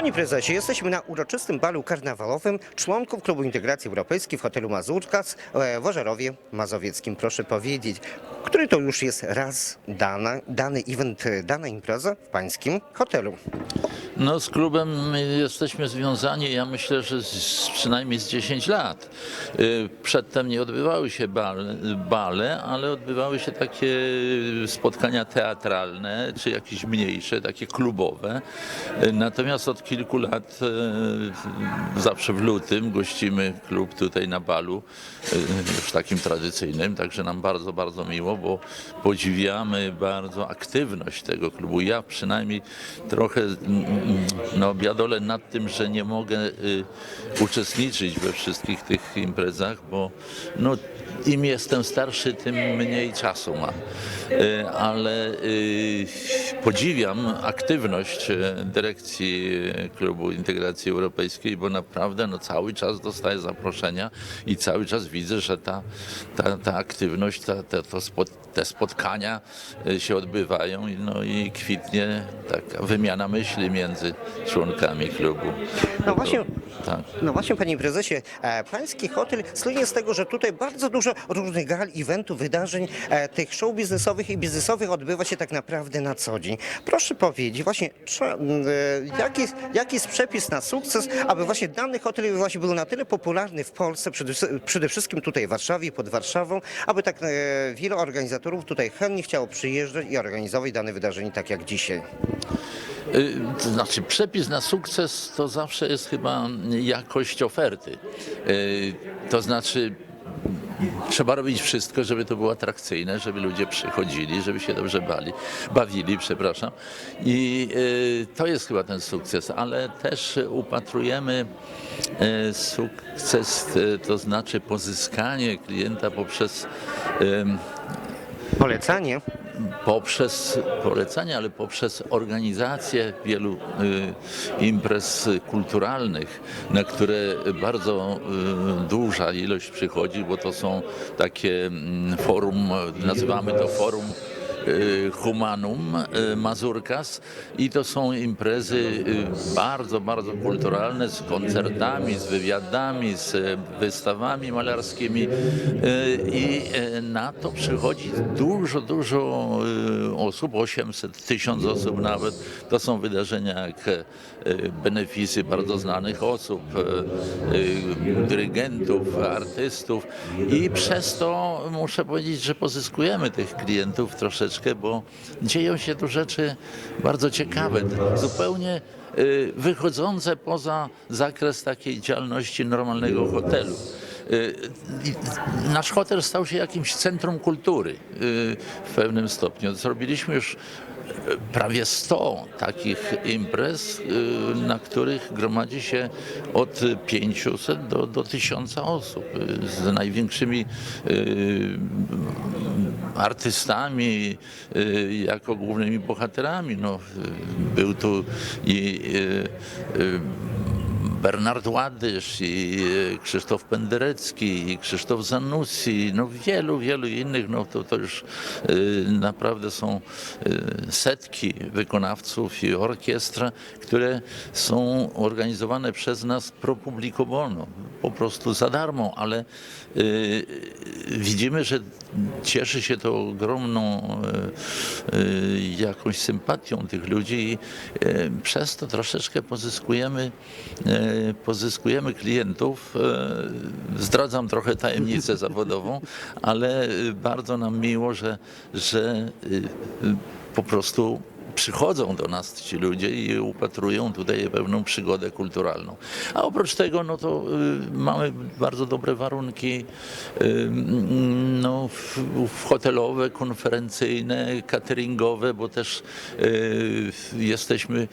Panie prezesie, jesteśmy na uroczystym balu karnawałowym członków Klubu Integracji Europejskiej w hotelu Mazurkas e, w Ożarowie Mazowieckim. Proszę powiedzieć, który to już jest raz dana, dany event, e, dana impreza w pańskim hotelu? No z klubem jesteśmy związani, ja myślę, że z, przynajmniej z 10 lat. Y, Przedtem nie odbywały się bale, ale odbywały się takie spotkania teatralne, czy jakieś mniejsze, takie klubowe. Y, Natomiast od kilku lat, y, zawsze w lutym, gościmy klub tutaj na balu, już takim tradycyjnym, także nam bardzo, bardzo miło, bo podziwiamy bardzo aktywność tego klubu. Ja przynajmniej trochę no, biadolę nad tym, że nie mogę y, uczestniczyć we wszystkich tych imprezach, bo no, im jestem starszy, tym mniej czasu mam. Y, Ale y, podziwiam aktywność y, dyrekcji y, Klubu Integracji Europejskiej, bo naprawdę no, cały czas dostaję zaproszenia i cały czas widzę, że ta, ta, ta aktywność, ta, ta, to spot, te spotkania y, się odbywają i, no, i kwitnie taka wymiana myśli między członkami klubu. No właśnie, Tak. no właśnie panie prezesie, e, pański hotel słynie z tego, że tutaj bardzo dużo różnych gal, eventów, wydarzeń, e, tych show biznesowych i biznesowych odbywa się tak naprawdę na co dzień. Proszę powiedzieć właśnie, e, jaki, jest- jaki jest przepis na sukces, aby właśnie dany hotel właśnie był na tyle popularny w Polsce, przede, wszystkim tutaj w Warszawie pod Warszawą, aby tak e, wielu organizatorów tutaj chętnie chciało przyjeżdżać i organizować dane wydarzenie tak jak dzisiaj. Y, To znaczy, przepis na sukces to zawsze jest chyba jakość oferty. Y, To znaczy, trzeba robić wszystko, żeby to było atrakcyjne, żeby ludzie przychodzili, żeby się dobrze bali, bawili, przepraszam. I y, to jest chyba ten sukces, ale też upatrujemy y, sukces, y, to znaczy pozyskanie klienta poprzez Polecanie. Poprzez polecenia, ale poprzez organizację wielu y, imprez kulturalnych, na które bardzo y, duża ilość przychodzi, bo to są takie mm, forum, nazywamy to forum Humanum y, Mazurkas. I to są imprezy y, bardzo, bardzo kulturalne z koncertami, z wywiadami, z y, wystawami malarskimi. Y, i y, na to przychodzi dużo, dużo y, osób, 800, 1000 osób nawet. To są wydarzenia jak y, beneficy bardzo znanych osób, y, y, dyrygentów, artystów. I przez to muszę powiedzieć, że pozyskujemy tych klientów troszeczkę, bo dzieją się tu rzeczy bardzo ciekawe, zupełnie y, wychodzące poza zakres takiej działalności normalnego hotelu. Y, Nasz hotel stał się jakimś centrum kultury y, w pewnym stopniu. Zrobiliśmy już prawie 100 takich imprez, y, na których gromadzi się od 500 do, do 1000 osób y, z największymi y, artystami jako głównymi bohaterami. No, był tu i Bernard Ładysz i e, Krzysztof Penderecki i Krzysztof Zanussi, no wielu, wielu innych, no to, to już e, naprawdę są e, setki wykonawców i orkiestr, które są organizowane przez nas pro publico bono, po prostu za darmo, ale widzimy, że cieszy się to ogromną jakąś sympatią tych ludzi i przez to troszeczkę pozyskujemy, pozyskujemy klientów. E, Zdradzam trochę tajemnicę zawodową, ale bardzo nam miło, że, że e, po prostu przychodzą do nas ci ludzie i upatrują tutaj pewną przygodę kulturalną. A oprócz tego, no to y, mamy bardzo dobre warunki y, no, w, w hotelowe, konferencyjne, cateringowe, bo też y, jesteśmy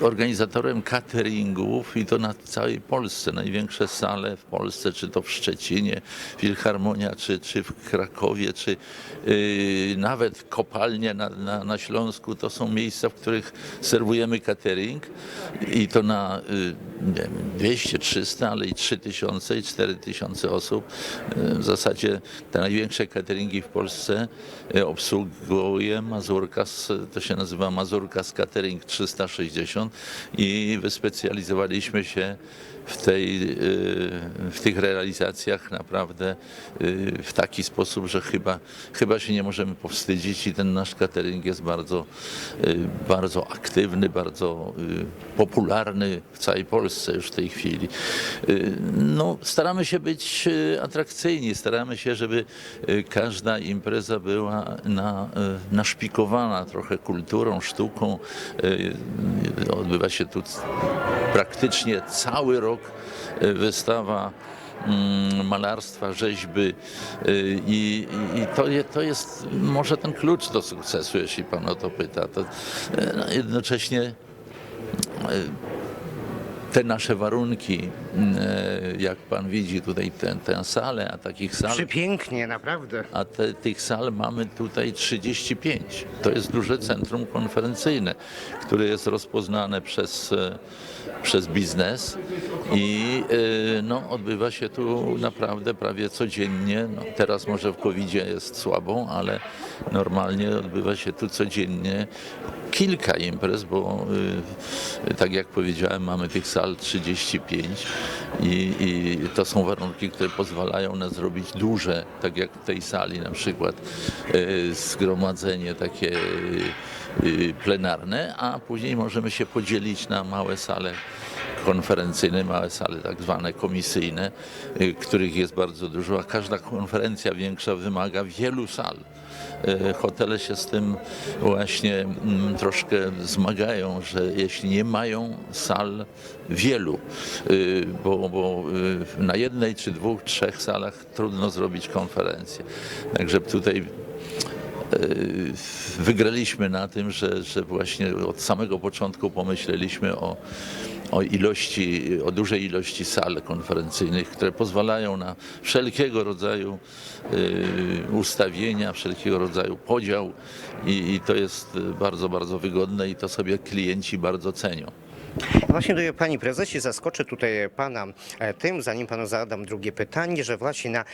organizatorem cateringów i to na całej Polsce. Największe sale w Polsce, czy to w Szczecinie, Filharmonia, czy, czy w Krakowie, czy nawet kopalnie na, na, na Śląsku To są miejsca, w których serwujemy catering i to na y, nie wiem, 200, 300, ale i 3000 i 4000 osób. Y, W zasadzie te największe cateringi w Polsce y, obsługuje Mazurkas, to się nazywa Mazurkas Catering 360 i wyspecjalizowaliśmy się w, tej, y, w tych realizacjach naprawdę y, w taki sposób, że chyba, chyba się nie możemy powstydzić i ten nasz catering jest bardzo, y, bardzo aktywny, bardzo popularny w całej Polsce już w tej chwili. No, staramy się być atrakcyjni, staramy się, żeby każda impreza była na, naszpikowana trochę kulturą, sztuką. Odbywa się tu praktycznie cały rok y, wystawa mm, malarstwa, rzeźby y, i, i to, to jest może ten klucz do sukcesu, jeśli pan o to pyta. To, y, no, jednocześnie te nasze warunki, jak pan widzi tutaj tę, tę salę, a takich sal Przepięknie, naprawdę. a te, tych sal mamy tutaj 35. To jest duże centrum konferencyjne, które jest rozpoznane przez, e, przez biznes i e, no, odbywa się tu naprawdę prawie codziennie. No, teraz może w covid jest słabo, ale normalnie odbywa się tu codziennie kilka imprez, bo tak jak powiedziałem, mamy tych sal 35 i, i to są warunki, które pozwalają na zrobić duże, tak jak w tej sali na przykład, y, zgromadzenie takie y, plenarne, a później możemy się podzielić na małe sale konferencyjne, małe sale tak zwane komisyjne, y, których jest bardzo dużo, a każda konferencja większa wymaga wielu sal. Y, Hotele się z tym właśnie mm, troszkę zmagają, że jeśli nie mają sal wielu, y, bo, bo na jednej czy dwóch, trzech salach trudno zrobić konferencję. Także tutaj wygraliśmy na tym, że, że właśnie od samego początku pomyśleliśmy o, o ilości, o dużej ilości sal konferencyjnych, które pozwalają na wszelkiego rodzaju y, ustawienia, wszelkiego rodzaju podział i, i to jest bardzo, bardzo wygodne i to sobie klienci bardzo cenią. Właśnie Pani Prezesie, zaskoczę tutaj Pana e, tym, zanim Panu zadam drugie pytanie, że właśnie na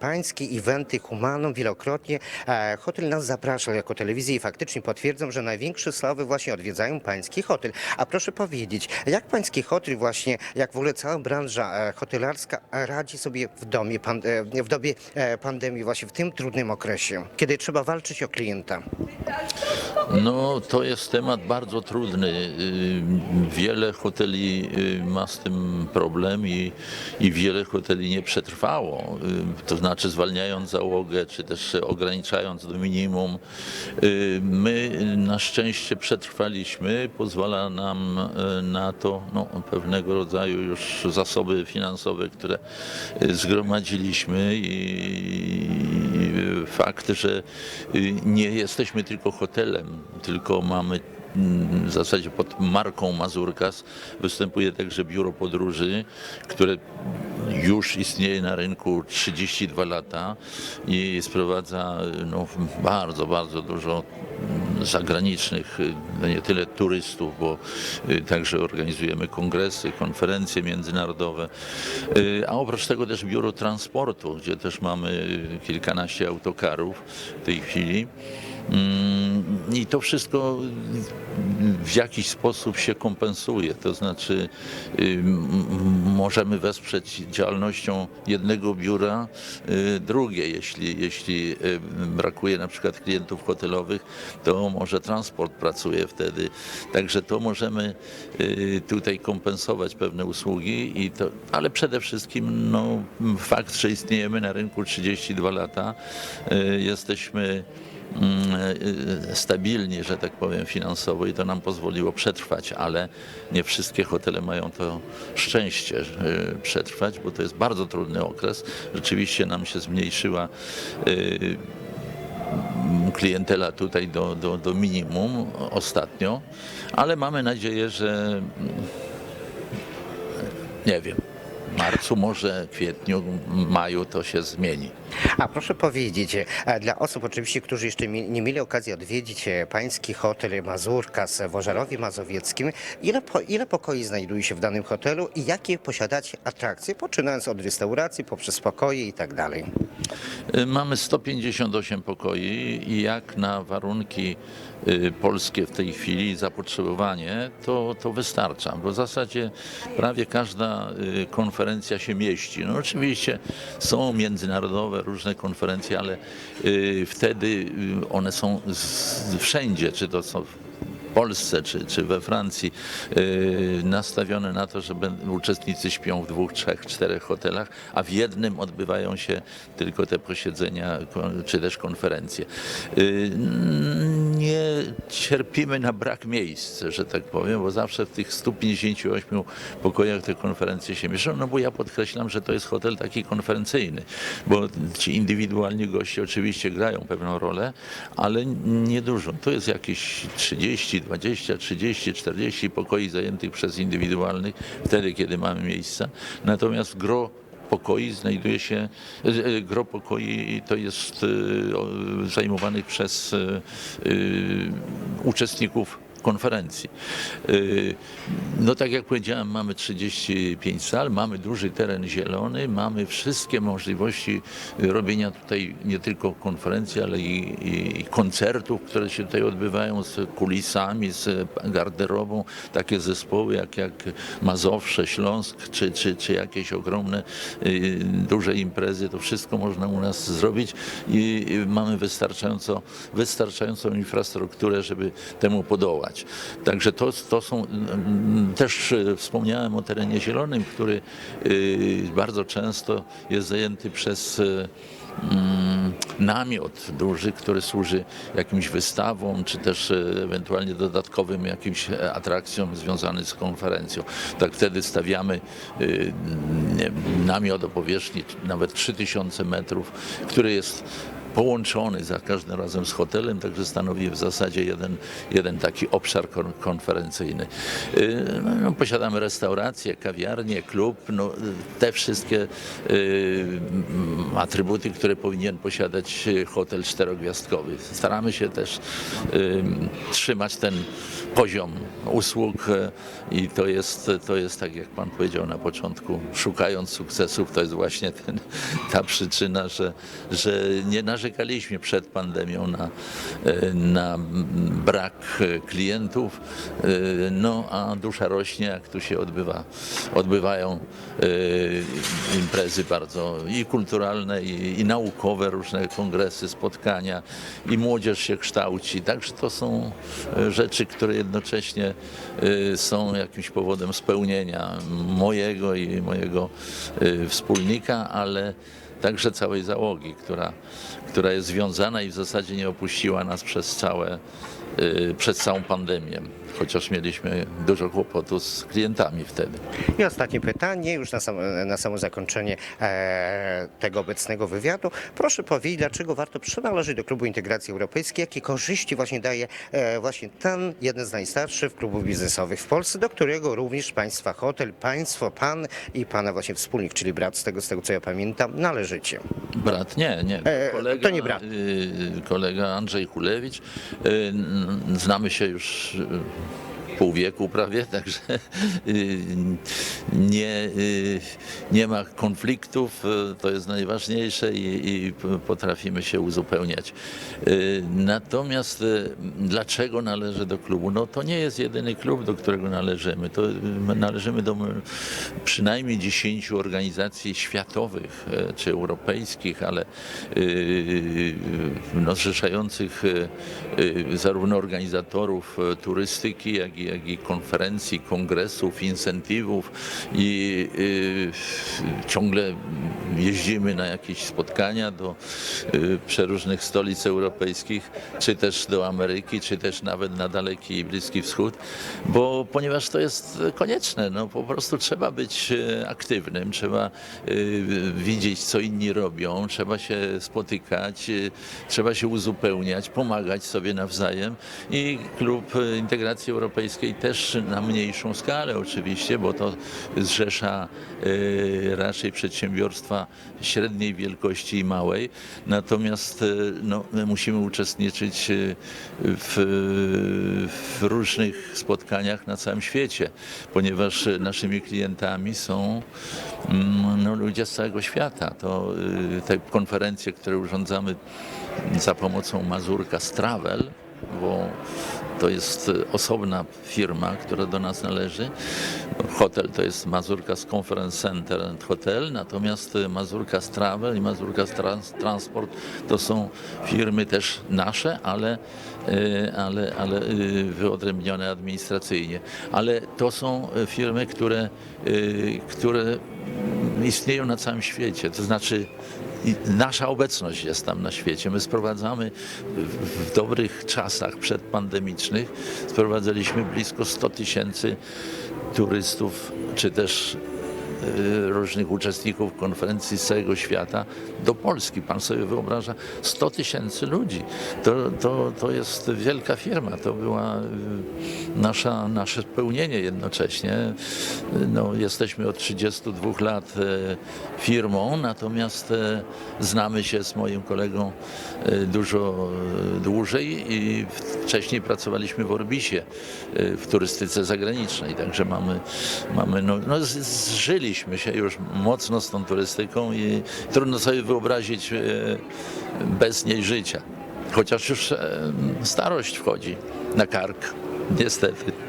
Pańskie eventy Humanum wielokrotnie e, hotel nas zapraszał jako telewizję i faktycznie potwierdzam, że największe sławy właśnie odwiedzają Pański hotel. A proszę powiedzieć, jak Pański hotel właśnie, jak w ogóle cała branża e, hotelarska radzi sobie w, domie, w dobie pandemii, właśnie w tym trudnym okresie, kiedy trzeba walczyć o klienta? No, to jest temat bardzo trudny. Y, Wiele hoteli y, ma z tym problem i, i wiele hoteli nie przetrwało. Y, To znaczy zwalniając załogę, czy też ograniczając do minimum. My na szczęście przetrwaliśmy. Pozwala nam na to no, pewnego rodzaju już zasoby finansowe, które zgromadziliśmy i fakt, że nie jesteśmy tylko hotelem, tylko mamy mm, w zasadzie pod marką Mazurkas występuje także biuro podróży, które już istnieje na rynku 32 lata i sprowadza no, bardzo, bardzo dużo mm, zagranicznych, y, no nie tyle turystów, bo y, także organizujemy kongresy, konferencje międzynarodowe, Y, a oprócz tego też biuro transportu, gdzie też mamy kilkanaście autokarów w tej chwili. Mm, I to wszystko w jakiś sposób się kompensuje. To znaczy, y, możemy wesprzeć działalnością jednego biura y, drugie. Jeśli, jeśli y, brakuje na przykład klientów hotelowych, to może transport pracuje wtedy. Także to możemy tutaj kompensować pewne usługi, i to, ale przede wszystkim no, fakt, że istniejemy na rynku 32 lata, jesteśmy stabilni, że tak powiem, finansowo i to nam pozwoliło przetrwać, ale nie wszystkie hotele mają to szczęście y, przetrwać, bo to jest bardzo trudny okres. Rzeczywiście nam się zmniejszyła klientela tutaj do, do, do minimum ostatnio, ale mamy nadzieję, że nie wiem. marcu, może kwietniu, maju to się zmieni. A proszę powiedzieć, e, dla osób oczywiście, którzy jeszcze nie mieli okazji odwiedzić e, pański hotel Mazurka w Wożarowie Mazowieckim, ile, po, ile pokoi znajduje się w danym hotelu i jakie posiadacie atrakcje, poczynając od restauracji, poprzez pokoje i tak dalej? Y, Mamy 158 pokoi i jak na warunki polskie w tej chwili zapotrzebowanie, to, to wystarcza, bo w zasadzie prawie każda konferencja się mieści. No oczywiście są międzynarodowe różne konferencje, ale y, wtedy y, one są wszędzie, czy to są w Polsce czy, czy we Francji yy, nastawione na to, że uczestnicy śpią w dwóch, trzech, czterech hotelach, a w jednym odbywają się tylko te posiedzenia czy też konferencje. Yy, nie cierpimy na brak miejsc, że tak powiem, bo zawsze w tych 158 pokojach te konferencje się mieszczą, no bo ja podkreślam, że to jest hotel taki konferencyjny, bo ci indywidualni goście oczywiście grają pewną rolę, ale niedużo. To jest jakieś 30, 20, 30, 40 pokoi zajętych przez indywidualnych, wtedy kiedy mamy miejsca. Natomiast gro pokoi znajduje się, e, e, gro pokoi to jest e, zajmowanych przez uczestników konferencji. Yy, No tak jak powiedziałem, mamy 35 sal, mamy duży teren zielony, mamy wszystkie możliwości robienia tutaj nie tylko konferencji, ale i, i koncertów, które się tutaj odbywają z kulisami, z garderobą. Takie zespoły jak, jak Mazowsze, Śląsk, czy, czy, czy jakieś ogromne, yy, duże imprezy, to wszystko można u nas zrobić i mamy wystarczająco, wystarczającą infrastrukturę, żeby temu podołać. Także to, to są, też e, wspomniałem o terenie zielonym, który y, bardzo często jest zajęty przez e, mm, namiot duży, który służy jakimś wystawom, czy też e, ewentualnie dodatkowym jakimś e, atrakcjom związanym z konferencją. Tak wtedy stawiamy namiot o powierzchni nawet 3000 metrów, który jest połączony za każdym razem z hotelem, także stanowi w zasadzie jeden, jeden taki obszar kon, konferencyjny. Y, No, posiadamy restaurację, kawiarnię, klub, no, te wszystkie y, atrybuty, które powinien posiadać y, hotel czterogwiazdkowy. Staramy się też trzymać ten poziom usług i to jest, to jest tak jak Pan powiedział na początku, szukając sukcesów, to jest właśnie ten, ta przyczyna, że, że nie narzekaliśmy przed pandemią na, e, na brak e, klientów, e, no a dusza rośnie, jak tu się odbywa, odbywają imprezy bardzo i kulturalne, i, i naukowe, różne kongresy, spotkania, i młodzież się kształci. Także to są rzeczy, które jednocześnie są jakimś powodem spełnienia mojego i mojego wspólnika, ale także całej załogi, która, która jest związana i w zasadzie nie opuściła nas przez całe, y, przez całą pandemię. Chociaż mieliśmy dużo kłopotu z klientami wtedy. I ostatnie pytanie, już na, sam, na samo zakończenie e, tego obecnego wywiadu. Proszę powiedzieć, dlaczego warto przynależeć do Klubu Integracji Europejskiej, jakie korzyści właśnie daje e, właśnie ten jeden z najstarszych klubów biznesowych w Polsce, do którego również Państwa hotel, Państwo, Pan i Pana właśnie wspólnik, czyli brat z tego, z tego co ja pamiętam, należycie. Brat, nie, nie. E, to nie brat. y, Kolega Andrzej Kulewicz. y, Znamy się już pół wieku prawie, także y, nie, y, nie ma konfliktów, y, to jest najważniejsze i, i potrafimy się uzupełniać. Natomiast dlaczego należę do klubu? No to nie jest jedyny klub, do którego należymy. To my należymy do przynajmniej 10 organizacji światowych e, czy europejskich, ale no, zrzeszających y, zarówno organizatorów e, turystyki, jak i, jak i konferencji, kongresów, incentywów i y, ciągle jeździmy na jakieś spotkania do y, przeróżnych stolic europejskich, czy też do Ameryki, czy też nawet na Daleki i Bliski Wschód, bo ponieważ to jest konieczne, no po prostu trzeba być e, aktywnym, trzeba y, widzieć, co inni robią, trzeba się spotykać, y, trzeba się uzupełniać, pomagać sobie nawzajem i Klub Integracji Europejskiej też na mniejszą skalę oczywiście, bo to zrzesza y, raczej przedsiębiorstwa średniej wielkości i małej, natomiast y, no, my musimy uczestniczyć y, w, w różnych spotkaniach na całym świecie, ponieważ naszymi klientami są mm, no, ludzie z całego świata. To y, te konferencje, które urządzamy za pomocą Mazurka Travel, bo to jest y, osobna firma, która do nas należy. Hotel to jest Mazurkas Conference Center and Hotel, natomiast y, Mazurkas Travel i Mazurkas Trans Transport to są firmy też nasze, ale, y, ale, ale wyodrębnione administracyjnie. Ale to są firmy, które, które istnieją na całym świecie, to znaczy i nasza obecność jest tam na świecie. My sprowadzamy w, dobrych czasach przedpandemicznych, sprowadzaliśmy blisko 100 tysięcy turystów, czy też różnych uczestników konferencji z całego świata do Polski. Pan sobie wyobraża 100 tysięcy ludzi. To, to, to jest wielka firma. To była y, nasza, nasze spełnienie jednocześnie. Y, No, jesteśmy od 32 lat firmą, natomiast znamy się z moim kolegą dużo dłużej i wcześniej pracowaliśmy w Orbisie w turystyce zagranicznej, także mamy, mamy no, no z- zżyliśmy się już mocno z tą turystyką i trudno sobie wyobrazić e, bez niej życia. Chociaż już e, starość wchodzi na kark, niestety.